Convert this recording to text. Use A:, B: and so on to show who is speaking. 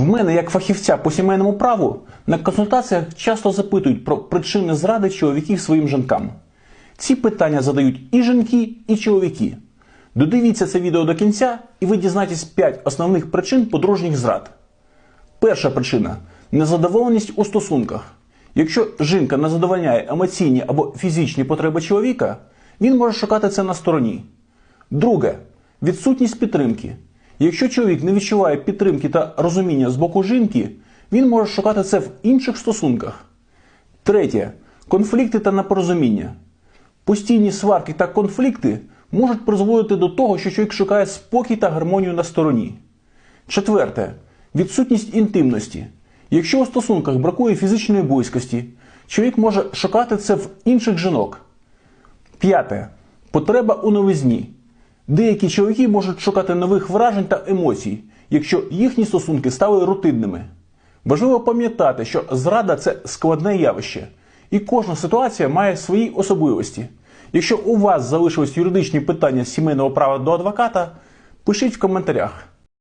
A: В мене, як фахівця по сімейному праву, на консультаціях часто запитують про причини зради чоловіків своїм жінкам. Ці питання задають і жінки, і чоловіки. Додивіться це відео до кінця, і ви дізнаєтесь 5 основних причин подружніх зрад. Перша причина незадоволеність у стосунках. Якщо жінка не задовольняє емоційні або фізичні потреби чоловіка, він може шукати це на стороні. Друге відсутність підтримки. Якщо чоловік не відчуває підтримки та розуміння з боку жінки, він може шукати це в інших стосунках. Третє конфлікти та непорозуміння. Постійні сварки та конфлікти можуть призводити до того, що чоловік шукає спокій та гармонію на стороні. Четверте відсутність інтимності. Якщо у стосунках бракує фізичної близькості, чоловік може шукати це в інших жінок. П'яте. Потреба у новизні. Деякі чоловіки можуть шукати нових вражень та емоцій, якщо їхні стосунки стали рутинними. Важливо пам'ятати, що зрада це складне явище, і кожна ситуація має свої особливості. Якщо у вас залишились юридичні питання сімейного права до адвоката, пишіть в коментарях.